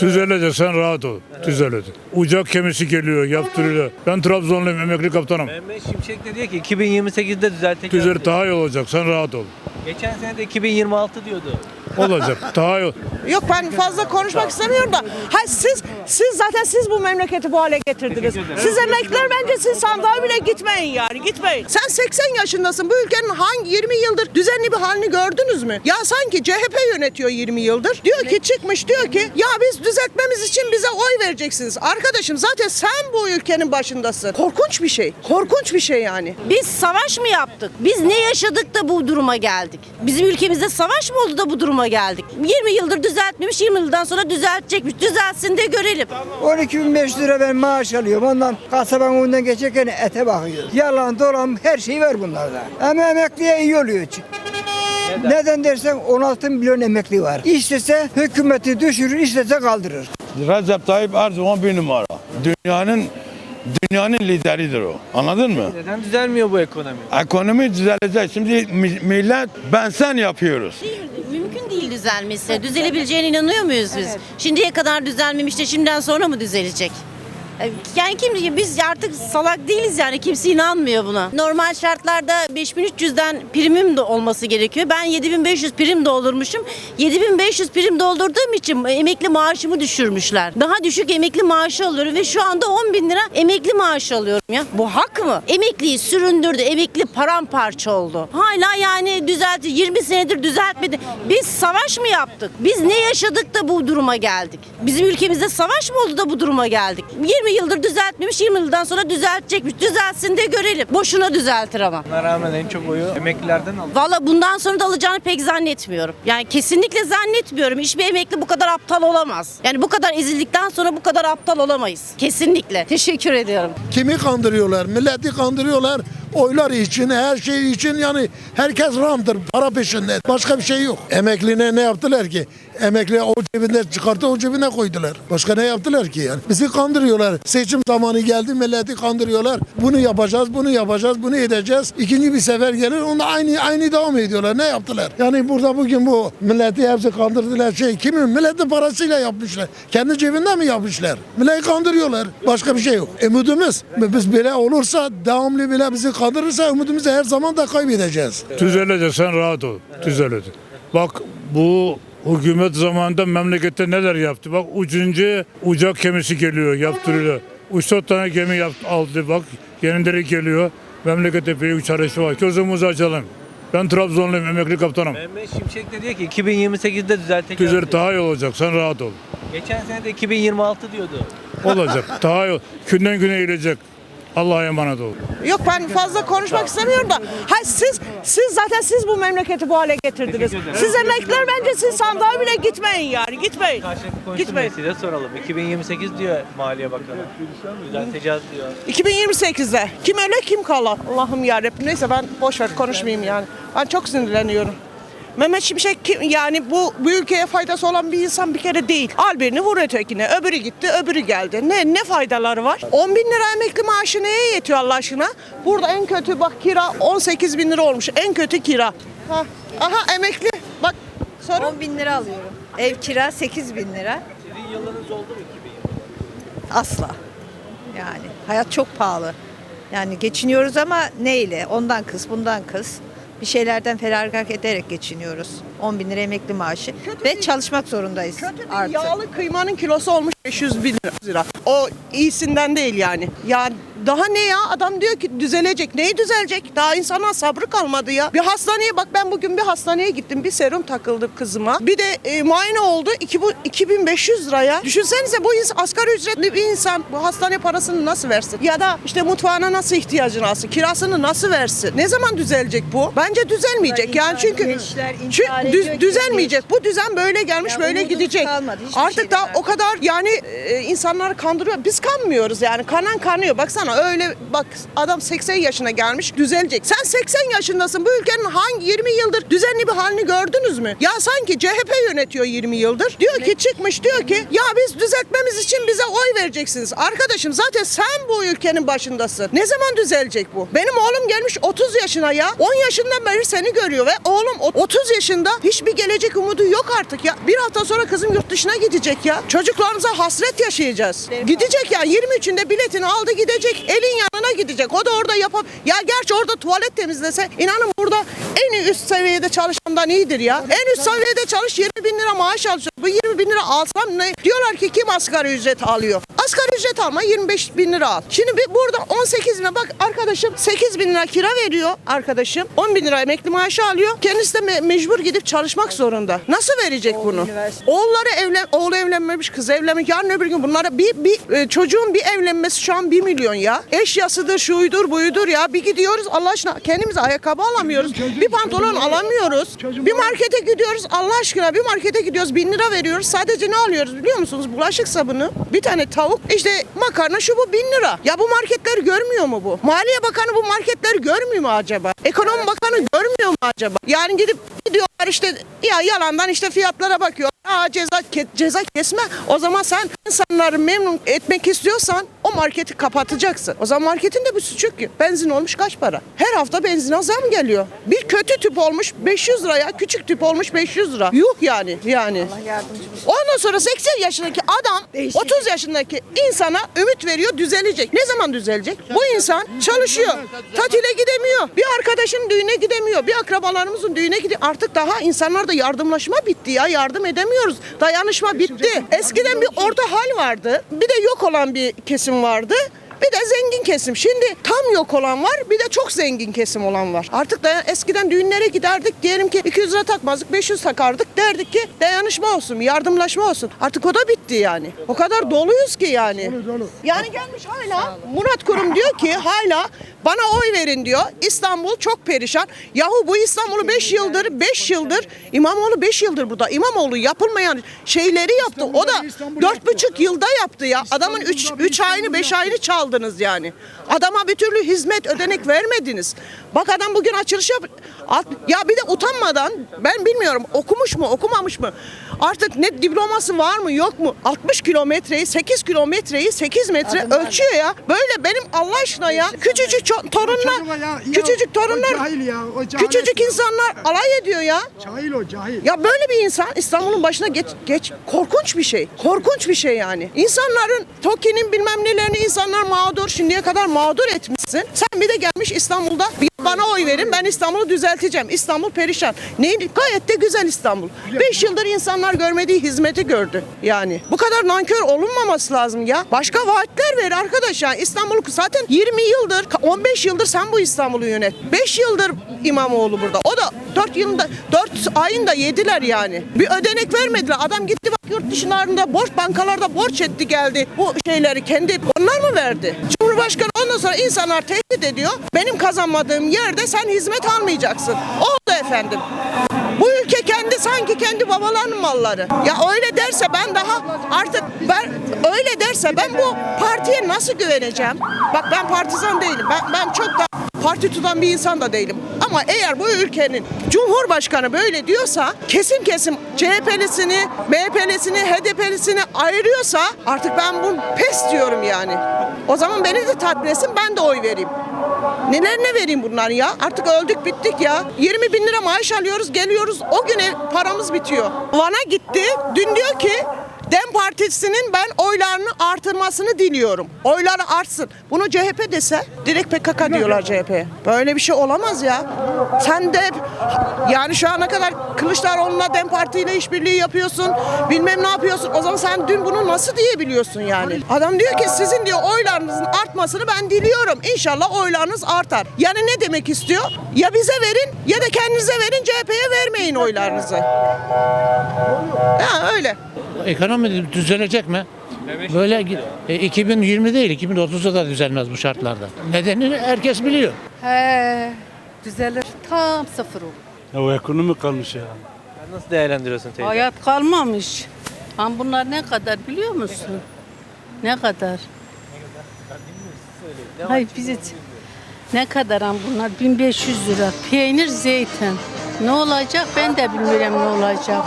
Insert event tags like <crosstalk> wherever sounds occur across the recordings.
Düzelecek sen rahat ol. Düzelecek. Ucak kemisi geliyor yaptırıyor. Ben Trabzonluyum emekli kaptanım. Mehmet Şimşek de diyor ki 2028'de düzeltecek. Düzel daha iyi olacak sen rahat ol. Geçen sene de 2026 diyordu. Olacak daha iyi. Yok ben fazla konuşmak istemiyorum da. Hayır siz siz zaten siz bu memleketi bu hale getirdiniz. Siz emekliler bence siz sandığa bile gitmeyin yani gitmeyin. Sen 80 yaşındasın. Bu ülkenin hangi 20 yıldır düzenli bir halini gördünüz mü? Ya sanki CHP yönetiyor 20 yıldır. Diyor ki çıkmış diyor ki ya biz düzeltmemiz için bize oy vereceksiniz. Arkadaşım zaten sen bu ülkenin başındasın. Korkunç bir şey. Korkunç bir şey yani. Biz savaş mı yaptık? Biz ne yaşadık da bu duruma geldik? Bizim ülkemizde savaş mı oldu da bu duruma geldik? 20 yıldır düzeltmemiş, 20 yıldan sonra düzeltecekmiş. Düzelsin de görelim. 12.500 lira ben maaş alıyorum. Ondan kasabanın önünden geçerken ete bakıyoruz. Yalan dolan her şey var bunlarda. Ama emekliye iyi oluyor. Neden, dersen 16 milyon emekli var. İstese hükümeti düşürür, istese kaldırır. Recep Tayyip Erdoğan bir numara. Dünyanın dünyanın lideridir o. Anladın mı? Neden düzelmiyor bu ekonomi? Ekonomi düzelecek. Şimdi mi- millet ben sen yapıyoruz. Düzelmesi. Düzelebileceğine inanıyor muyuz biz? Şimdiye kadar düzelmemiş de şimdiden sonra mı düzelecek? E, Yani kim biz artık salak değiliz yani kimse inanmıyor buna. Normal şartlarda 5300'den primim de olması gerekiyor. Ben 7500 prim doldurmuşum. 7500 prim doldurduğum için emekli maaşımı düşürmüşler. Daha düşük emekli maaşı alıyorum ve şu anda 10 bin lira emekli maaşı alıyorum ya. Bu hak mı? Emekliyi süründürdü. Emekli paramparça oldu. Hala yani düzeltti. 20 senedir düzeltmedi. Biz savaş mı yaptık? Biz ne yaşadık da bu duruma geldik? Bizim ülkemizde savaş mı oldu da bu duruma geldik? 20 yıldır düzeltmemiş, 20 yıldan sonra düzeltecekmiş. Düzelsin de görelim. Boşuna düzeltir ama. Buna rağmen en çok oyu emeklilerden aldı. Valla bundan sonra da alacağını pek zannetmiyorum. Yani kesinlikle zannetmiyorum. Hiçbir emekli bu kadar aptal olamaz. Yani bu kadar ezildikten sonra bu kadar aptal olamayız. Kesinlikle. Teşekkür ediyorum. Kimi kandırıyorlar? Milleti kandırıyorlar. Oylar için, her şey için yani herkes ramdır, para peşinde. Başka bir şey yok. Emekline ne yaptılar ki? Emekli o cebinde çıkarttı, o cebine koydular. Başka ne yaptılar ki yani? Bizi kandırıyorlar. Seçim zamanı geldi, milleti kandırıyorlar. Bunu yapacağız, bunu yapacağız, bunu edeceğiz. İkinci bir sefer gelir, onda aynı aynı devam ediyorlar. Ne yaptılar? Yani burada bugün bu milleti hepsi kandırdılar. Şey kimin? Milletin parasıyla yapmışlar. Kendi cebinden mi yapmışlar? Milleti kandırıyorlar. Başka bir şey yok. Ümidimiz biz böyle olursa devamlı bile bizi kandırırsa ümidimizi her zaman da kaybedeceğiz. Düzelecek sen rahat ol. Düzelecek. Bak bu hükümet zamanında memlekette neler yaptı. Bak ucunca ucak kemisi geliyor yaptırıyor. Üç dört tane gemi yaptı, aldı bak yenileri geliyor. Memlekette büyük çalışma var. Gözümüzü açalım. Ben Trabzonluyum emekli kaptanım. Mehmet Şimşek de diyor ki 2028'de düzeltecek. Düzel daha iyi olacak sen rahat ol. Geçen sene de 2026 diyordu. Olacak <laughs> daha iyi. Günden güne iyilecek. Allah'a emanet ol. Yok ben fazla konuşmak istemiyorum da. Hayır siz siz zaten siz bu memleketi bu hale getirdiniz. Siz emekliler bence siz sandığa bile gitmeyin yani. Gitmeyin. Gitmeyin. size soralım. 2028 diyor Maliye Bakanı. Düzelteceğiz diyor. 2028'de kim öyle kim kalan? Allah'ım ya Neyse ben boş ver konuşmayayım yani. Ben çok sinirleniyorum. Mehmet Şimşek kim, yani bu, bu ülkeye faydası olan bir insan bir kere değil. Al birini vur ötekine. Öbürü gitti öbürü geldi. Ne ne faydaları var? 10 bin lira emekli maaşı neye yetiyor Allah aşkına? Burada en kötü bak kira 18 bin lira olmuş. En kötü kira. Ha. Aha emekli. Bak sorun. 10 bin lira alıyorum. Ev kira 8 bin lira. Sizin yılınız oldu mu 2020? Asla. Yani hayat çok pahalı. Yani geçiniyoruz ama neyle? Ondan kız, bundan kız. Bir şeylerden feragat ederek geçiniyoruz. 10 bin lira emekli maaşı. Kötü Ve değil. çalışmak zorundayız Kötü değil. artık. Yağlı kıymanın kilosu olmuş 500 bin lira. O iyisinden değil yani. Ya daha ne ya? Adam diyor ki düzelecek. Neyi düzelecek? Daha insana sabrı kalmadı ya. Bir hastaneye bak ben bugün bir hastaneye gittim. Bir serum takıldı kızıma. Bir de e, muayene oldu. İki, bu, 2500 liraya. Düşünsenize bu insan, asgari ücretli bir insan bu hastane parasını nasıl versin? Ya da işte mutfağına nasıl ihtiyacını alsın? Kirasını nasıl versin? Ne zaman düzelecek bu? Bence düzelmeyecek. Yani çünkü gençler intihar çünkü ediyor düz- düzelmeyecek. Bu düzen böyle gelmiş Ya böyle umudumuz gidecek. kalmadı, hiçbir Artık şeyden artık. o kadar yani e, insanlar kandırıyor. Biz kanmıyoruz yani. Kanan kanıyor. Baksana sana öyle bak adam 80 yaşına gelmiş düzelecek. Sen 80 yaşındasın. Bu ülkenin hangi 20 yıldır düzenli bir halini gördünüz mü? Ya sanki CHP yönetiyor 20 yıldır. Diyor ki çıkmış diyor ki ya biz düzeltmemiz için bize oy vereceksiniz. Arkadaşım zaten sen bu ülkenin başındasın. Ne zaman düzelecek bu? Benim oğlum gelmiş 30 yaşına ya. 10 yaşından beri seni görüyor ve oğlum o- 30 yaşında hiçbir gelecek umudu yok artık ya. Bir hafta sonra kızım yurt dışına gidecek ya. Çocuklarımıza hasret yaşayacağız. Gidecek ya 23'ünde biletini aldı gidecek. Elin yanına gidecek. O da orada yapıp ya gerçi orada tuvalet temizlese inanın burada en üst seviyede çalışandan iyidir ya. En üst seviyede çalış 20 bin lira maaş alacak. Bu 20 bin lira alsam ne? Diyorlar ki kim asgari ücret alıyor? Asgari ücret alma 25 bin lira al. Şimdi bir burada 18 bin bak arkadaşım 8 bin lira kira veriyor arkadaşım. 10 bin lira emekli maaşı alıyor. Kendisi de me- mecbur gidip çalışmak zorunda. Nasıl verecek bunu? Oğulları evlen, oğlu evlenmemiş, kız evlenmiş. Yarın öbür gün bunlara bir, bir e, çocuğun bir evlenmesi şu an 1 milyon ya. Eşyasıdır, şuydur, buydur ya. Bir gidiyoruz Allah aşkına kendimize ayakkabı alamıyoruz. Bir pantolon alamıyoruz. Bir markete gidiyoruz Allah aşkına bir markete gidiyoruz bin lira veriyoruz. Sadece ne alıyoruz biliyor musunuz? Bulaşık sabunu, bir tane tavuk, işte makarna şu bu bin lira. Ya bu marketler görmüyor mu bu? Maliye Bakanı bu marketleri görmüyor mu acaba? Ekonomi Bakanı görmüyor mu acaba? Yani gidip gidiyorlar işte ya yalandan işte fiyatlara bakıyor. Aa ceza ke- ceza kesme. O zaman sen insanları memnun etmek istiyorsan o marketi kapatacaksın. O zaman marketin de bir suçu yok ki. Benzin olmuş kaç para? Her hafta benzine zam geliyor. Bir kötü tüp olmuş 500 liraya, küçük tüp olmuş 500 lira. Yuh yani yani. Ondan sonra 80 yaşındaki adam 30 yaşındaki insana ümit veriyor düzelecek. Ne zaman düzelecek? Bu insan çalışıyor. Tatile gidemiyor. Bir arkadaşın düğüne gidemiyor. Bir akrabalarımızın düğüne gidiyor. Artık daha insanlarda yardımlaşma bitti ya. Yardım edemiyoruz. Dayanışma bitti. Eskiden bir orta hal vardı. Bir de yok olan bir kesim vardı. Bir de zengin kesim. Şimdi tam yok olan var, bir de çok zengin kesim olan var. Artık da eskiden düğünlere giderdik. Diyelim ki 200 lira takmazdık, 500 takardık. Derdik ki dayanışma olsun, yardımlaşma olsun. Artık o da bitti yani. O kadar doluyuz ki yani. Yani gelmiş hala Murat Kurum diyor ki hala bana oy verin diyor. İstanbul çok perişan. Yahu bu İstanbul'u 5 yıldır, 5 yıldır İmamoğlu 5 yıldır burada. İmamoğlu yapılmayan şeyleri yaptı. O da dört buçuk yılda yaptı ya. Adamın 3 3 ayını 5 ayını çaldınız yani. Adama bir türlü hizmet ödenek vermediniz. Bak adam bugün açılış yap. Ya bir de utanmadan ben bilmiyorum okumuş mu okumamış mı? Artık ne diploması var mı yok mu? 60 kilometreyi 8 kilometreyi 8 metre ölçüyor ya. Böyle benim Allah aşkına ya. Küçücük ço- torunlar küçücük torunlar küçücük insanlar alay ediyor ya. Cahil o cahil. Ya böyle bir insan İstanbul'un başına geç, geç korkunç bir şey. Korkunç bir şey yani. İnsanların TOKİ'nin bilmem nelerini insanlar mağdur şimdiye kadar mağdur etmişsin. Sen bir de gelmiş İstanbul'da bir bana oy verin ben İstanbul'u düzelteceğim. İstanbul perişan. Neyin? Gayet de güzel İstanbul. 5 yıldır insanlar görmediği hizmeti gördü. Yani bu kadar nankör olunmaması lazım ya. Başka vaatler ver arkadaş ya. İstanbul zaten 20 yıldır 15 yıldır sen bu İstanbul'u yönet. 5 yıldır İmamoğlu burada. O da 4 yılında 4 ayında yediler yani. Bir ödenek vermediler. Adam gitti bak yurt dışlarında borç bankalarda borç etti geldi. Bu şeyleri kendi onlar mı verdi? Cumhurbaşkanı ondan sonra insanlar tehdit ediyor. Benim kazanmadığım yerde sen hizmet almayacaksın. Oldu efendim. Bu ülke kendi sanki kendi babalarının malları. Ya öyle derse ben daha artık ben öyle derse ben bu partiye nasıl güveneceğim? Bak ben partizan değilim. Ben ben çok da parti tutan bir insan da değilim. Ama eğer bu ülkenin Cumhurbaşkanı böyle diyorsa kesim kesim CHP'lisini, MHP'lisini, HDP'lisini ayırıyorsa artık ben bunu pes diyorum yani. O zaman beni de tatmin etsin ben de oy vereyim. Nelerine vereyim bunlar ya? Artık öldük bittik ya. 20 bin lira maaş alıyoruz geliyoruz o gün ev- paramız bitiyor. Van'a gitti dün diyor ki Dem Partisi'nin ben oylarını artırmasını diliyorum. Oyları artsın. Bunu CHP dese direkt PKK diyorlar CHP'ye. Böyle bir şey olamaz ya. Sen de yani şu ana kadar Kılıçdaroğlu'na Dem Parti ile işbirliği yapıyorsun. Bilmem ne yapıyorsun. O zaman sen dün bunu nasıl diyebiliyorsun yani? Adam diyor ki sizin diyor oylarınızın artmasını ben diliyorum. İnşallah oylarınız artar. Yani ne demek istiyor? Ya bize verin ya da kendinize verin CHP'ye vermeyin oylarınızı. Ya öyle. Ekonomi düzelecek mi? Böyle e, 2020 değil, 2030'da da düzelmez bu şartlarda. Nedenini herkes biliyor. He, düzelir. Tam sıfır olur. Ya o ekonomi kalmış ya. Sen nasıl değerlendiriyorsun teyze? Hayat kalmamış. Ama bunlar ne kadar biliyor musun? Ne kadar? Hayır bize ne kadar am bunlar? 1500 lira. Peynir, zeytin. Ne olacak ben de bilmiyorum ne olacak.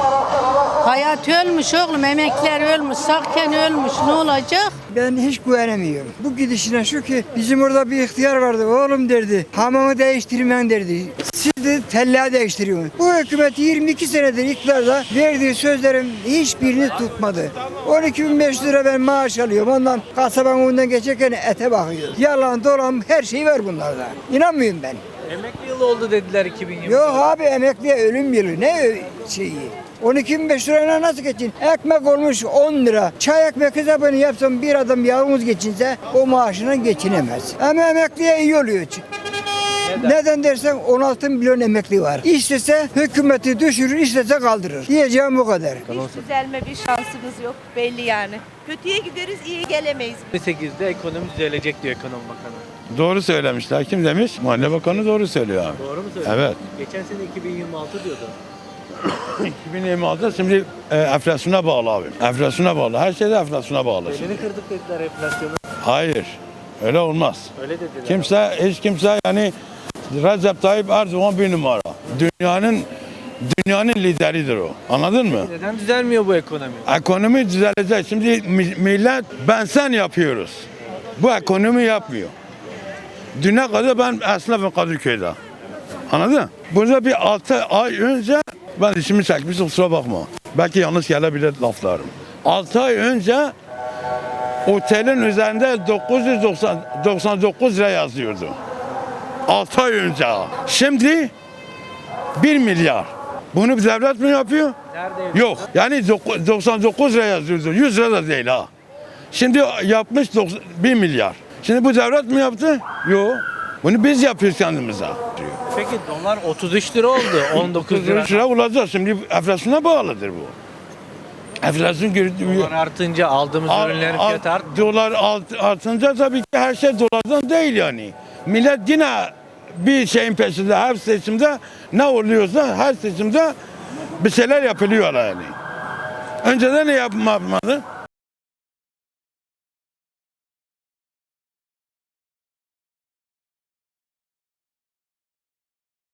Hayat ölmüş oğlum, emekler ölmüş, sakken ölmüş. Ne olacak? Ben hiç güvenemiyorum. Bu gidişine şu ki bizim orada bir ihtiyar vardı. Oğlum derdi. Hamamı değiştirmen derdi. Siz de tellağı değiştiriyorsunuz. Bu hükümet 22 senedir iktidarda verdiği sözlerin hiçbirini tutmadı. 12.500 lira ben maaş alıyorum. Ondan kasabanın önünden geçerken ete bakıyoruz. Yalan dolan her şey var bunlarda. İnanmıyorum ben. Emekli yılı oldu dediler 2020. Yok abi emekliye ölüm yılı. Ne şeyi? 12.500 lirayla nasıl geçin? Ekmek olmuş 10 lira. Çay ekmek hesabını yapsam bir adam yalnız geçinse o maaşına geçinemez. Ama emekliye iyi oluyor. Neden? Neden dersen 16 milyon emekli var. İstese hükümeti düşürür, istese kaldırır. Diyeceğim bu kadar. Hiç düzelme bir şansımız yok belli yani. Kötüye gideriz iyi gelemeyiz. 2028'de ekonomi düzelecek diyor ekonomi bakanı. Doğru söylemişler. Kim demiş? Mahalle Bakanı doğru söylüyor abi. Doğru mu söylüyor? Evet. Geçen sene 2026 diyordu. 2026 şimdi e, enflasyona bağlı abi. Enflasyona bağlı. Her şeyde enflasyona bağlı. Belini kırdık dediler enflasyonu. Hayır. Öyle olmaz. Öyle dediler. Kimse, hiç kimse yani Recep Tayyip Erdoğan bir numara. Dünyanın dünyanın lideridir o. Anladın mı? Neden düzelmiyor bu ekonomi? Ekonomi düzelecek. Şimdi mi- millet ben sen yapıyoruz. Bu ekonomi yapmıyor. Düne kadar ben esnafım Kadıköy'de. Anladın? Burada bir 6 ay önce ben işimi çekmişim kusura bakma. Belki yanlış gelebilir laflarım. 6 ay önce otelin üzerinde 999 lira yazıyordu. 6 ay önce. Şimdi 1 milyar. Bunu bir devlet mi yapıyor? Nerede? Yok. Yani dok- 99 lira yazıyordu. 100 lira da değil ha. Şimdi yapmış 90 1 milyar. Şimdi bu devlet mi yaptı? Yok. Bunu biz yapıyoruz kendimize. Peki dolar 33 lira oldu. <laughs> 19 lira. 9 lira olacak. Şimdi enflasyona bağlıdır bu. Enflasyon Dolar artınca aldığımız Al- ürünlerin al- fiyatı art. Dolar alt- artınca tabii ki her şey dolardan değil yani. Millet yine bir şeyin peşinde her seçimde ne oluyorsa her seçimde bir şeyler yapılıyor yani. Önceden ne yapmadı?